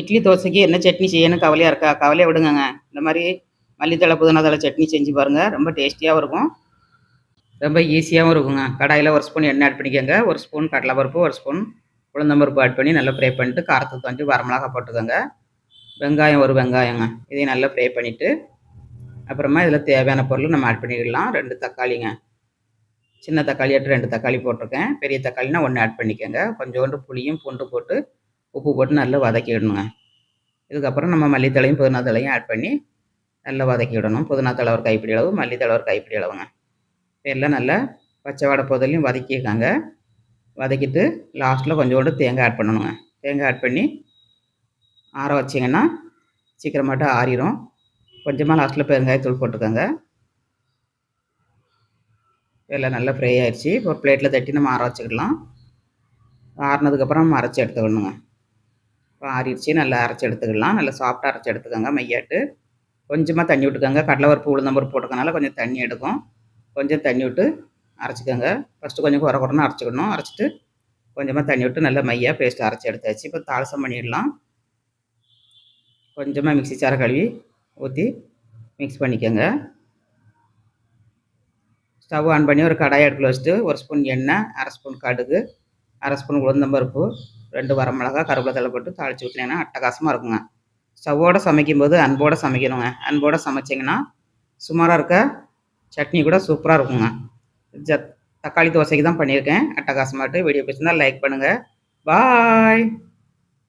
இட்லி தோசைக்கு என்ன சட்னி செய்யணும் கவலையாக இருக்கா? கவலையை விடுங்கங்க. இந்த மாதிரி மல்லித்தலை புதினாத்தழை சட்னி செஞ்சு பாருங்கள் ரொம்ப டேஸ்டியாகவும் இருக்கும். ரொம்ப ஈஸியாகவும் இருக்குங்க. கடாயில் ஒரு ஸ்பூன் எண்ணெய் ஆட் பண்ணிக்கோங்க. ஒரு ஸ்பூன் கடலைப்பருப்பு ஒரு ஸ்பூன் உளுந்தம்பருப்பு ஆட் பண்ணி நல்லா ஃப்ரை பண்ணிட்டு காரத்துக்கு வந்து வரமிளகா போட்டுக்கோங்க. வெங்காயம் ஒரு வெங்காயங்க. இதையும் நல்லா ஃப்ரை பண்ணிவிட்டு அப்புறமா இதில் தேவையான பொருள் நம்ம ஆட் பண்ணிக்கலாம் ரெண்டு தக்காளிங்க. சின்ன தக்காளி ஆட்டு ரெண்டு தக்காளி போட்டிருக்கேன். பெரிய தக்காளினா ஒன்று ஆட் பண்ணிக்கோங்க. கொஞ்சோண்டு புளியும் பூண்டு போட்டு உப்பு போட்டு நல்லா வதக்கிடணுங்க. இதுக்கப்புறம் நம்ம மல்லித்தலையும் புதினாத்தலையும் ஆட் பண்ணி நல்லா வதக்கி விடணும் புதினா ஒரு கைப்பிடி அளவு மல்லித்தலை ஒரு கைப்பிடி அளவுங்க. எல்லாம் நல்லா பச்சை வடை போதலையும் வதக்கிருக்காங்க வதக்கிட்டு லாஸ்ட்டில் கொஞ்சோண்டு தேங்காய் ஆட் பண்ணணுங்க. தேங்காய் ஆட் பண்ணி ஆற வச்சிங்கன்னா சீக்கிரமாட்ட ஆறிடும் கொஞ்சமாக லாஸ்ட்டில் பெருங்காயத்தூள் போட்டுக்கோங்க. எல்லாம் நல்லா ஃப்ரை ஆயிடுச்சு ஒரு பிளேட்டில் தட்டி நம்ம ஆற வச்சுக்கலாம் ஆறினதுக்கப்புறம் நம்ம அரைச்சி எடுத்துக்கணுங்க. இப்போ ஆறிடுச்சு நல்லா அரைச்சி எடுத்துக்கலாம். நல்லா சாஃப்டாக அரைச்சி எடுத்துக்கோங்க மையாட்டு. கொஞ்சமாக தண்ணி விட்டுக்கோங்க. கடலைப்பருப்பு உளுந்தம்பருப்பு போட்டுக்கனால கொஞ்சம் தண்ணி எடுக்கும். கொஞ்சம் தண்ணி விட்டு அரைச்சிக்கோங்க. ஃபஸ்ட்டு கொஞ்சம் குறை குறைன்னு அரைச்சிக்கணும். அரைச்சிட்டு கொஞ்சமாக தண்ணி விட்டு நல்லா மையாக பேஸ்ட்டு அரைச்சி எடுத்தாச்சு. இப்போ தாளசம் பண்ணிடலாம். கொஞ்சமாக மிக்ஸி சாரை கழுவி ஊற்றி மிக்ஸ் பண்ணிக்கோங்க. ஸ்டவ் ஆன் பண்ணி ஒரு கடாயை அடுப்பில் வச்சுட்டு ஒரு ஸ்பூன் எண்ணெய் அரை ஸ்பூன் கடுகு அரை ஸ்பூன் உளுந்தம்பருப்பு ரெண்டு வரமிளகா கருவேப்பிலை தலை போட்டு தாளித்து ஊற்றினீங்கன்னா அட்டகாசமாக இருக்குங்க. ஸ்டவ்வோடு சமைக்கும்போது அன்போடு சமைக்கணுங்க. அன்போடு சமைச்சிங்கன்னா சுமாராக இருக்க சட்னி கூட சூப்பராக இருக்குங்க. ஜத் தக்காளி தோசைக்கு தான் பண்ணியிருக்கேன். அட்டகாசமாட்டு வீடியோ பிடிச்சிருந்தால் லைக் பண்ணுங்கள் பாய்